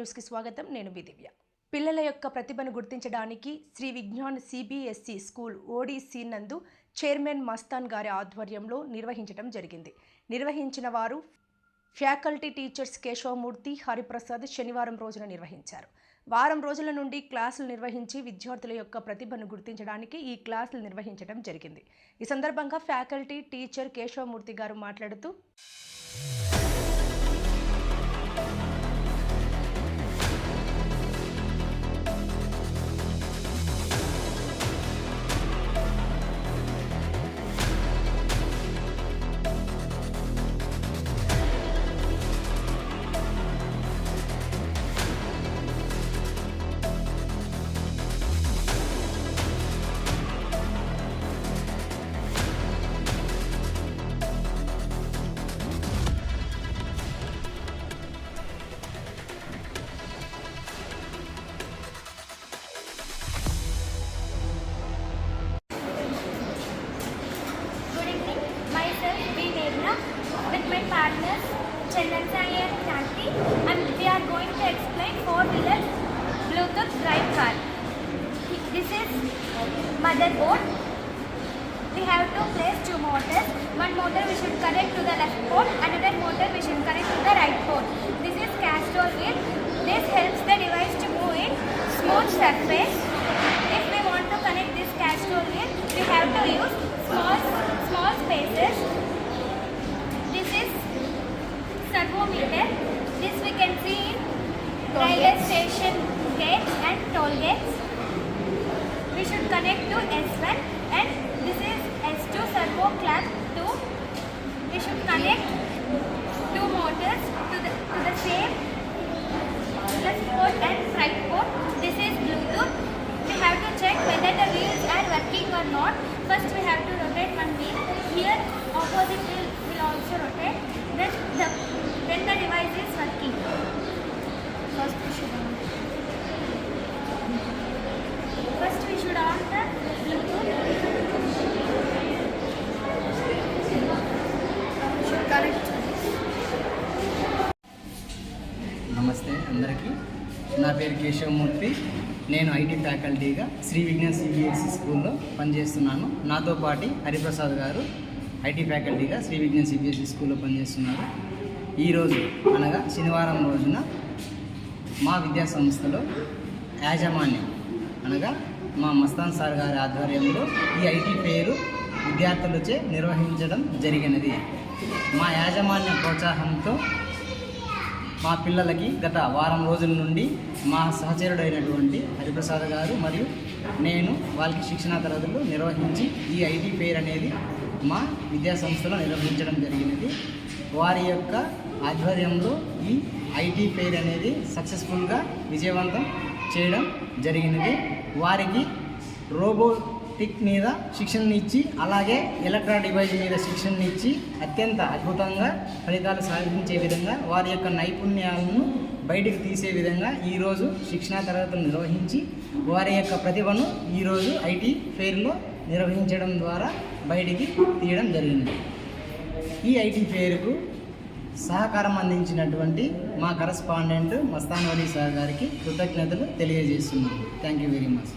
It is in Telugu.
న్యూస్కి స్వాగతం. నేను విదివ్య పిల్లల యొక్క ప్రతిభను గుర్తించడానికి శ్రీ విజ్ఞాన్ సిబిఎస్ఈ స్కూల్ ఓడిసి నందు చైర్మన్ మస్తాన్ గారి ఆధ్వర్యంలో నిర్వహించడం జరిగింది. నిర్వహించిన వారు ఫ్యాకల్టీ టీచర్స్ కేశవమూర్తి హరిప్రసాద్ శనివారం రోజున నిర్వహించారు. వారం రోజుల నుండి క్లాసులు నిర్వహించి విద్యార్థుల యొక్క ప్రతిభను గుర్తించడానికి ఈ క్లాసులు నిర్వహించడం జరిగింది. ఈ సందర్భంగా ఫ్యాకల్టీ టీచర్ కేశవమూర్తి గారు మాట్లాడుతూ Chandan Sai and we are going to explain four-wheeler Bluetooth drive car. This is motherboard. We have to place two motors. One motor we should connect to the left port, another motor we should connect to the right port. This is castrol wheel. This helps the device to move in smooth surface. If we want to connect this castrol wheel, we have to use small small spaces. This is servometer. This we can see in railway station gates and toll gates. We should connect to S1 and this is S2 servo clamp 2. We should connect two motors to the to the same left port and right port. This is Bluetooth. We have to check whether the wheels are working or not. First we have to rotate one wheel. Here opposite wheel అందరికీ. నా పేరు కేశవమూర్తి. నేను ఐటీ ఫ్యాకల్టీగా శ్రీ విజ్ఞాన్ సిబిఎస్ఈ స్కూల్లో పనిచేస్తున్నాను. నాతో పాటు హరిప్రసాద్ గారు ఐటీ ఫ్యాకల్టీగా శ్రీ విజ్ఞాన్ సిబిఎస్ఈ స్కూల్లో పనిచేస్తున్నారు. ఈరోజు అనగా శనివారం రోజున మా విద్యా సంస్థలో యాజమాన్యం అనగా మా మస్తాన్ సార్ గారి ఆధ్వర్యంలో ఈ ఐటీ పేరు విద్యార్థులచే నిర్వహించడం జరిగినది. మా యాజమాన్య ప్రోత్సాహంతో మా పిల్లలకి గత వారం రోజుల నుండి మా సహచరుడైనటువంటి హరిప్రసాద్ గారు మరియు నేను వాళ్ళకి శిక్షణా తరగతులు నిర్వహించి ఈ ఐటీ ఫెయిర్ అనేది మా విద్యాసంస్థలో నిర్వహించడం జరిగినది. వారి యొక్క ఆధ్వర్యంలో ఈ ఐటీ ఫెయిర్ అనేది సక్సెస్ఫుల్గా విజయవంతం చేయడం జరిగినది. వారికి టిక్ మీద శిక్షణ ఇచ్చి అలాగే ఎలక్ట్రానిక్ డివైజ్ మీద శిక్షణ ఇచ్చి అత్యంత అద్భుతంగా ఫలితాలు సాధించే విధంగా వారి యొక్క నైపుణ్యాలను బయటికి తీసే విధంగా ఈరోజు శిక్షణా తరగతులు నిర్వహించి వారి యొక్క ప్రతిభను ఈరోజు ఐటీ ఫెయిర్లో నిర్వహించడం ద్వారా బయటికి తీయడం జరిగింది. ఈ ఐటీ ఫెయిర్కు సహకారం అందించినటువంటి మా కరస్పాండెంట్ మస్తాన్ వలీ సార్ గారికి కృతజ్ఞతలు తెలియజేస్తున్నాను. Thank you very much